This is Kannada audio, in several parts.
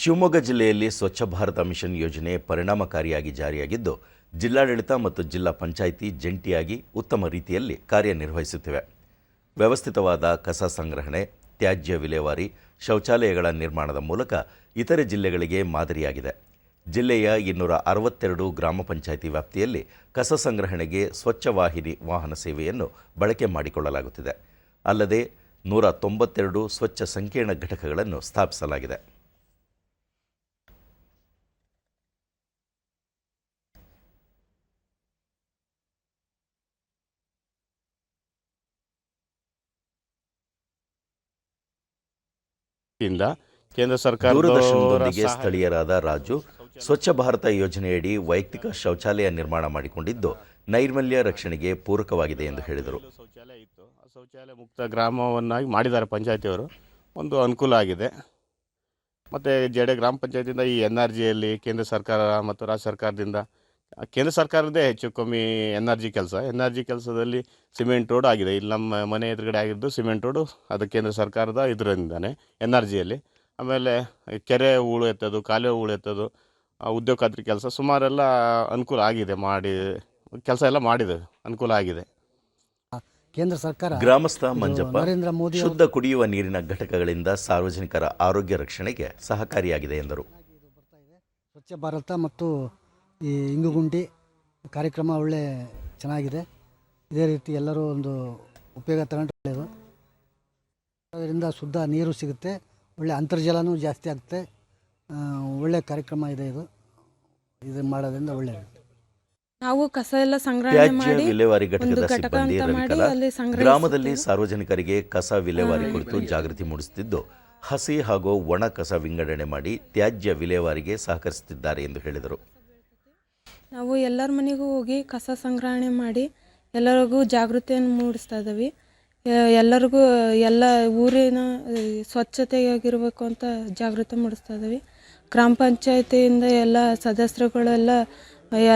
ಶಿವಮೊಗ್ಗ ಜಿಲ್ಲೆಯಲ್ಲಿ ಸ್ವಚ್ಛ ಭಾರತ ಮಿಷನ್ ಯೋಜನೆ ಪರಿಣಾಮಕಾರಿಯಾಗಿ ಜಾರಿಯಾಗಿದ್ದು, ಜಿಲ್ಲಾಡಳಿತ ಮತ್ತು ಜಿಲ್ಲಾ ಪಂಚಾಯಿತಿ ಜಂಟಿಯಾಗಿ ಉತ್ತಮ ರೀತಿಯಲ್ಲಿ ಕಾರ್ಯನಿರ್ವಹಿಸುತ್ತಿವೆ. ವ್ಯವಸ್ಥಿತವಾದ ಕಸ ಸಂಗ್ರಹಣೆ, ತ್ಯಾಜ್ಯ ವಿಲೇವಾರಿ, ಶೌಚಾಲಯಗಳ ನಿರ್ಮಾಣದ ಮೂಲಕ ಇತರೆ ಜಿಲ್ಲೆಗಳಿಗೆ ಮಾದರಿಯಾಗಿದೆ. ಜಿಲ್ಲೆಯ ಇನ್ನೂರ ಅರವತ್ತೆರಡು ಗ್ರಾಮ ಪಂಚಾಯಿತಿ ವ್ಯಾಪ್ತಿಯಲ್ಲಿ ಕಸ ಸಂಗ್ರಹಣೆಗೆ ಸ್ವಚ್ಛ ವಾಹಿನಿ, ವಾಹನ ಸೇವೆಯನ್ನು ಬಳಕೆ ಮಾಡಿಕೊಳ್ಳಲಾಗುತ್ತಿದೆ. ಅಲ್ಲದೆ ನೂರ ತೊಂಬತ್ತೆರಡು ಸ್ವಚ್ಛ ಸಂಕೀರ್ಣ ಘಟಕಗಳನ್ನು ಸ್ಥಾಪಿಸಲಾಗಿದೆ. ಇಂದ ಕೇಂದ್ರ ಸರ್ಕಾರ ದೂರದರ್ಶನದೊಂದಿಗೆ ಸ್ಥಳೀಯರಾದ ರಾಜು ಸ್ವಚ್ಛ ಭಾರತ ಯೋಜನೆಯಡಿ ವೈಯಕ್ತಿಕ ಶೌಚಾಲಯ ನಿರ್ಮಾಣ ಮಾಡಿಕೊಂಡಿದ್ದು ನೈರ್ಮಲ್ಯ ರಕ್ಷಣೆಗೆ ಪೂರಕವಾಗಿದೆ ಎಂದು ಹೇಳಿದರು. ಶೌಚಾಲಯ ಇತ್ತು. ಆ ಶೌಚಾಲಯ ಮುಕ್ತ ಗ್ರಾಮವನ್ನಾಗಿ ಮಾಡಿದ್ದಾರೆ ಪಂಚಾಯತಿಯವರು. ಒಂದು ಅನುಕೂಲ ಆಗಿದೆ. ಮತ್ತು ಜಡೆ ಗ್ರಾಮ ಪಂಚಾಯತಿಯಿಂದ ಈ ಎನ್ ಆರ್ ಜಿಯಲ್ಲಿ ಕೇಂದ್ರ ಸರ್ಕಾರ ಮತ್ತು ರಾಜ್ಯ ಸರ್ಕಾರದಿಂದ ಕೇಂದ್ರ ಸರ್ಕಾರದ್ದೇ ಹೆಚ್ಚು ಕಮ್ಮಿ ಎನ್ ಆರ್ ಜಿ ಕೆಲಸ. ಎನ್ ಆರ್ ಜಿ ಕೆಲಸದಲ್ಲಿ ಸಿಮೆಂಟ್ ರೋಡ್ ಆಗಿದೆ. ಇಲ್ಲಿ ನಮ್ಮ ಮನೆ ಎದುರುಗಡೆ ಆಗಿದ್ದು ಸಿಮೆಂಟ್ ರೋಡು ಅದು ಕೇಂದ್ರ ಸರ್ಕಾರದ ಇದರಿಂದಾನೆ ಎನ್ ಆರ್ ಜಿಯಲ್ಲಿ ಆಮೇಲೆ ಕೆರೆ ಹೂಳು ಎತ್ತೋದು ಕಾಲುವೆ ಹೂಳು ಎತ್ತೋದು ಆ, ಉದ್ಯೋಗ ಖಾತ್ರಿ ಕೆಲಸ ಸುಮಾರೆಲ್ಲ ಅನುಕೂಲ ಆಗಿದೆ ಮಾಡಿ ಕೆಲಸ ಎಲ್ಲ ಮಾಡಿದೆ ಅನುಕೂಲ ಆಗಿದೆ. ಕೇಂದ್ರ ಸರ್ಕಾರ ಗ್ರಾಮಸ್ಥ ಮಂಜಪ್ಪ ನರೇಂದ್ರ ಮೋದಿ ಶುದ್ಧ ಕುಡಿಯುವ ನೀರಿನ ಘಟಕಗಳಿಂದ ಸಾರ್ವಜನಿಕರ ಆರೋಗ್ಯ ರಕ್ಷಣೆಗೆ ಸಹಕಾರಿಯಾಗಿದೆ ಎಂದರು. ಸ್ವಚ್ಛ ಭಾರತ ಮತ್ತು ಈ ಇಂಗುಗುಂಡಿ ಕಾರ್ಯಕ್ರಮ ಒಳ್ಳೆ ಚೆನ್ನಾಗಿದೆ. ಇದೇ ರೀತಿ ಎಲ್ಲರೂ ಒಂದು ಉಪಯೋಗ ತಗೊಂಡ್ರೆ ಒಳ್ಳೆಯದು ಅದರಿಂದ ಶುದ್ಧ ನೀರು ಸಿಗುತ್ತೆ. ಒಳ್ಳೆ ಅಂತರ್ಜಲನೂ ಜಾಸ್ತಿ ಆಗುತ್ತೆ. ಒಳ್ಳೆ ಕಾರ್ಯಕ್ರಮ ಇದೆ ಇದು. ಇದು ಮಾಡೋದ್ರಿಂದ ಒಳ್ಳೆಯದು. ನಾವು ಕಸ ಎಲ್ಲ ಸಂಗ್ರಹಣೆ ಮಾಡಿ ವಿಲೇವಾರಿ ಘಟಕದ ಘಟಕ ಸಿಬ್ಬಂದಿ ರವಿಕಲಾ ಗ್ರಾಮದಲ್ಲಿ ಸಾರ್ವಜನಿಕರಿಗೆ ಕಸ ವಿಲೇವಾರಿ ಕುರಿತು ಜಾಗೃತಿ ಮೂಡಿಸುತ್ತಿದ್ದು ಹಸಿ ಹಾಗೂ ಒಣ ಕಸ ವಿಂಗಡಣೆ ಮಾಡಿ ತ್ಯಾಜ್ಯ ವಿಲೇವಾರಿಗೆ ಸಹಕರಿಸುತ್ತಿದ್ದಾರೆ ಎಂದು ಹೇಳಿದರು. ನಾವು ಎಲ್ಲರ ಮನೆಗೂ ಹೋಗಿ ಕಸ ಸಂಗ್ರಹಣೆ ಮಾಡಿ ಎಲ್ಲರಿಗೂ ಜಾಗೃತಿಯನ್ನು ಮೂಡಿಸ್ತಾ ಇದ್ದೀವಿ ಎಲ್ಲರಿಗೂ ಎಲ್ಲ ಊರಿನ ಸ್ವಚ್ಛತೆಯಾಗಿರಬೇಕು ಅಂತ ಜಾಗೃತಿ ಮೂಡಿಸ್ತಾ ಇದ್ದೀವಿ ಗ್ರಾಮ ಪಂಚಾಯತಿಯಿಂದ ಎಲ್ಲ ಸದಸ್ಯರುಗಳೆಲ್ಲ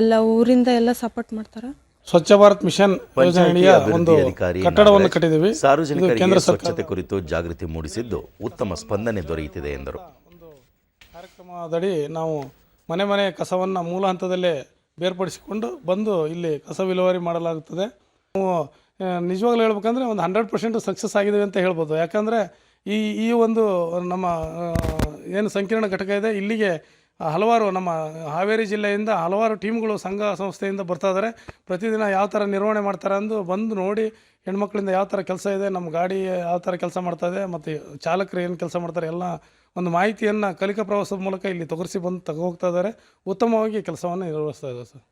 ಎಲ್ಲ ಊರಿಂದ ಎಲ್ಲ ಸಪೋರ್ಟ್ ಮಾಡ್ತಾರೆ. ಸ್ವಚ್ಛ ಭಾರತ್ ಮಿಷನ್ ಒಂದು ಅಧಿಕಾರಿ ಕಟ್ಟಡವನ್ನು ಕಟ್ಟಿದ್ದೀವಿ. ಸಾರ್ವಜನಿಕರಿಗೆ ಕೇಂದ್ರ ಸ್ವಚ್ಛತೆ ಕುರಿತು ಜಾಗೃತಿ ಮೂಡಿಸಿದ್ದು ಉತ್ತಮ ಸ್ಪಂದನೆ ದೊರೆಯುತ್ತಿದೆ ಎಂದರು. ಒಂದು ಕಾರ್ಯಕ್ರಮದಡಿ ನಾವು ಮನೆ ಮನೆ ಕಸವನ್ನು ಮೂಲ ಹಂತದಲ್ಲೇ ಬೇರ್ಪಡಿಸಿಕೊಂಡು ಬಂದು ಇಲ್ಲಿ ಕಸ ವಿಲೇವಾರಿ ಮಾಡಲಾಗುತ್ತದೆ. ನಾವು ನಿಜವಾಗ್ಲೂ ಹೇಳ್ಬೇಕಂದ್ರೆ ಒಂದು ಹಂಡ್ರೆಡ್ ಪರ್ಸೆಂಟ್ ಸಕ್ಸಸ್ ಆಗಿದ್ದೀವಿ ಅಂತ ಹೇಳ್ಬೋದು. ಯಾಕಂದರೆ ಈ ಈ ಒಂದು ನಮ್ಮ ಏನು ಸಂಕೀರ್ಣ ಘಟಕ ಇದೆ, ಇಲ್ಲಿಗೆ ಹಲವಾರು ನಮ್ಮ ಹಾವೇರಿ ಜಿಲ್ಲೆಯಿಂದ ಹಲವಾರು ಟೀಮ್ಗಳು ಸಂಘ ಸಂಸ್ಥೆಯಿಂದ ಬರ್ತಾ ಇದ್ದಾರೆ ಪ್ರತಿದಿನ ಯಾವ ಥರ ನಿರ್ವಹಣೆ ಮಾಡ್ತಾರೆ ಅಂದು ಬಂದು ನೋಡಿ ಹೆಣ್ಮಕ್ಳಿಂದ ಯಾವ ಥರ ಕೆಲಸ ಇದೆ, ನಮ್ಮ ಗಾಡಿ ಯಾವ ಥರ ಕೆಲಸ ಮಾಡ್ತಾ ಇದೆ, ಮತ್ತು ಚಾಲಕರು ಏನು ಕೆಲಸ ಮಾಡ್ತಾರೆ ಎಲ್ಲ ಒಂದು ಮಾಹಿತಿಯನ್ನು ಕಲಿಕಾ ಪ್ರವಾಸದ ಮೂಲಕ ಇಲ್ಲಿ ತೊಗರಿಸಿ ಬಂದು ತಗೋ ಹೋಗ್ತಾ ಇದ್ದಾರೆ ಉತ್ತಮವಾಗಿ ಕೆಲಸವನ್ನು ನಿರ್ವಹಿಸ್ತಾ ಇದ್ದಾರೆ ಸರ್.